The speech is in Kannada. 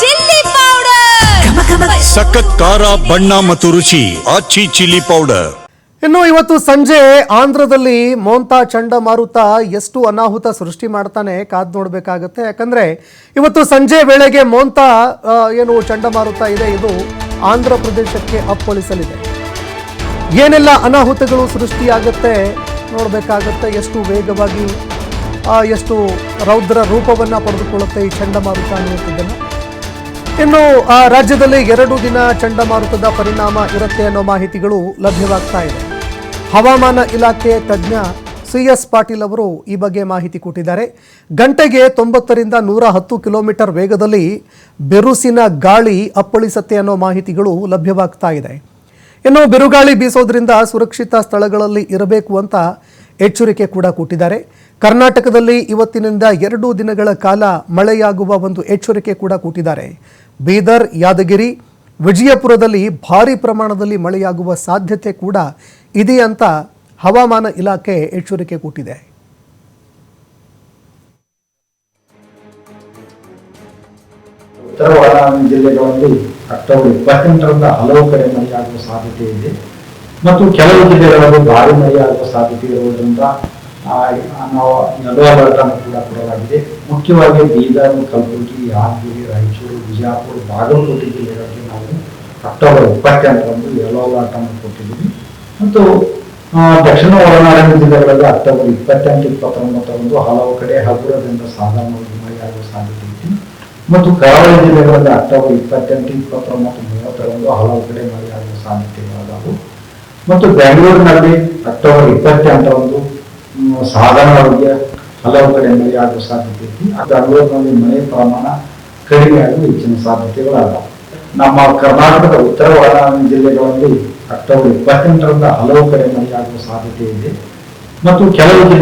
Chilli powder. ಸಖತ್ ಖಾರ ಬಣ್ಣ ಮತ್ತು ರುಚಿ ಆಚಿ ಚಿಲ್ಲಿ ಪೌಡರ್. ಇನ್ನು ಇವತ್ತು ಸಂಜೆ ಆಂಧ್ರದಲ್ಲಿ ಮೋಂತಾ ಚಂಡಮಾರುತ ಎಷ್ಟು ಅನಾಹುತ ಸೃಷ್ಟಿ ಮಾಡ್ತಾನೆ ಕಾದ್ ನೋಡಬೇಕಾಗತ್ತೆ. ಯಾಕಂದ್ರೆ ಇವತ್ತು ಸಂಜೆ ವೇಳೆಗೆ ಮೋಂತಾ ಏನು ಚಂಡಮಾರುತ ಇದೆ ಇದು ಆಂಧ್ರ ಪ್ರದೇಶಕ್ಕೆ ಅಪ್ಪಳಿಸಲಿದೆ. ಏನೆಲ್ಲ ಅನಾಹುತಗಳು ಸೃಷ್ಟಿಯಾಗತ್ತೆ ನೋಡಬೇಕಾಗತ್ತೆ. ಎಷ್ಟು ವೇಗವಾಗಿ ಆ, ಎಷ್ಟು ರೌದ್ರ ರೂಪವನ್ನು ಪಡೆದುಕೊಳ್ಳುತ್ತೆ ಈ ಚಂಡಮಾರುತ ಅನ್ನುವಂಥದ್ದನ್ನು. ಇನ್ನು ಆ, ರಾಜ್ಯದಲ್ಲಿ ಎರಡು ದಿನ ಚಂಡಮಾರುತದ ಪರಿಣಾಮ ಇರುತ್ತೆ ಅನ್ನೋ ಮಾಹಿತಿಗಳು ಲಭ್ಯವಾಗ್ತಾ ಇದೆ. ಹವಾಮಾನ ಇಲಾಖೆ ತಜ್ಞ ಸಿ ಎಸ್ ಪಾಟೀಲ್ ಅವರು ಈ ಬಗ್ಗೆ ಮಾಹಿತಿ ಕೊಟ್ಟಿದ್ದಾರೆ. ಗಂಟೆಗೆ ತೊಂಬತ್ತರಿಂದ ನೂರ ಹತ್ತು ಕಿಲೋಮೀಟರ್ ವೇಗದಲ್ಲಿ ಬೆರುಸಿನ ಗಾಳಿ ಅಪ್ಪಳಿಸತ್ತೆ ಅನ್ನೋ ಮಾಹಿತಿಗಳು ಲಭ್ಯವಾಗ್ತಾ ಇದೆ. ಇನ್ನು ಬಿರುಗಾಳಿ ಬೀಸೋದ್ರಿಂದ ಸುರಕ್ಷಿತ ಸ್ಥಳಗಳಲ್ಲಿ ಇರಬೇಕು ಅಂತ ಎಚ್ಚರಿಕೆ ಕೂಡ ಕೊಟ್ಟಿದ್ದಾರೆ. ಕರ್ನಾಟಕದಲ್ಲಿ ಇವತ್ತಿನಿಂದ ಎರಡು ದಿನಗಳ ಕಾಲ ಮಳೆಯಾಗುವ ಒಂದು ಎಚ್ಚರಿಕೆ ಕೂಡ ಕೊಟ್ಟಿದ್ದಾರೆ. ಬೀದರ್, ಯಾದಗಿರಿ, ವಿಜಯಪುರದಲ್ಲಿ ಭಾರಿ ಪ್ರಮಾಣದಲ್ಲಿ ಮಳೆಯಾಗುವ ಸಾಧ್ಯತೆ ಕೂಡ ಇದೆ ಅಂತ ಹವಾಮಾನ ಇಲಾಖೆ ಎಚ್ಚರಿಕೆ ಕೊಟ್ಟಿದೆ. ಉತ್ತರ ಒಳನಾಡಿನ ಜಿಲ್ಲೆಗಳಲ್ಲಿ ಅಕ್ಟೋಬರ್ ಇಪ್ಪತ್ತೆಂಟರಿಂದ ಹಲವು ಕಡೆ ಮಳೆಯಾಗುವ ಸಾಧ್ಯತೆ ಇದೆ. ಮತ್ತು ಕೆಲವು ಜಿಲ್ಲೆಗಳಲ್ಲಿ ಭಾರಿ ಮಳೆಯಾಗುವ ಸಾಧ್ಯತೆ ಇರುವುದರಿಂದ ನಾವು ಯೆಲ್ಲೋ ಅಲರ್ಟ್ ಅನ್ನು ಕೂಡ ಕೊಡಲಾಗಿದೆ. ಮುಖ್ಯವಾಗಿ ಬೀದರ್, ಕಲಬುರಗಿ, ಯಾದಗಿರಿ, ರಾಯಚೂರು, ಬಿಜಾಪುರ, ಬಾಗಲಕೋಟೆ ಜಿಲ್ಲೆಗಳಿಗೆ ನಾವು ಅಕ್ಟೋಬರ್ ಇಪ್ಪತ್ತೆಂಟರಂದು ಯೆಲ್ಲೋ ಅಲರ್ಟ್ ಅನ್ನು ಕೊಟ್ಟಿದ್ದೀವಿ. ಮತ್ತು ದಕ್ಷಿಣ ಒಳನಾಡಿನ ಜಿಲ್ಲೆಗಳಲ್ಲಿ ಅಕ್ಟೋಬರ್ ಇಪ್ಪತ್ತೆಂಟು, ಇಪ್ಪತ್ತೊಂಬತ್ತರಂದು ಹಲವು ಕಡೆ ಹಗುರದಿಂದ ಸಾಧಾರಣವಾಗಿ ಮಳೆಯಾಗುವ ಸಾಧ್ಯತೆ ಇದೆ. ಮತ್ತು ಕರಾವಳಿ ಜಿಲ್ಲೆಗಳಲ್ಲಿ ಅಕ್ಟೋಬರ್ ಇಪ್ಪತ್ತೆಂಟು, ಇಪ್ಪತ್ತೊಂಬತ್ತು, ಮೂವತ್ತರಂದು ಹಲವು ಕಡೆ ಮಳೆಯಾಗುವ ಸಾಧ್ಯತೆಗಳಾದವು ಮತ್ತು ಬೆಂಗಳೂರಿನಲ್ಲಿ ಅಕ್ಟೋಬರ್ ಇಪ್ಪತ್ತೆ ಅಂತ ಒಂದು ಸಾಧಾರಣವಾಗಿ ಹಲವು ಕಡೆ ಆಗುವ ಸಾಧ್ಯತೆ ಇದೆ. ಬೆಂಗಳೂರಿನಲ್ಲಿ ಮಳೆ ಪ್ರಮಾಣ ಕಡಿಮೆಯಾಗುವ ಹೆಚ್ಚಿನ ಸಾಧ್ಯತೆಗಳಾದವು ನಮ್ಮ ಕರ್ನಾಟಕದ ಉತ್ತರ ಒಳನಾಡಿನ ಜಿಲ್ಲೆಗಳಲ್ಲಿ ಅಕ್ಟೋಬರ್ ಇಪ್ಪತ್ತೆಂಟರಿಂದ ಹಲವು ಕಡೆ ಮಳೆಯಾಗುವ ಸಾಧ್ಯತೆ ಇದೆ. ಮತ್ತು ಕೆಲವು ಜಿಲ್ಲೆ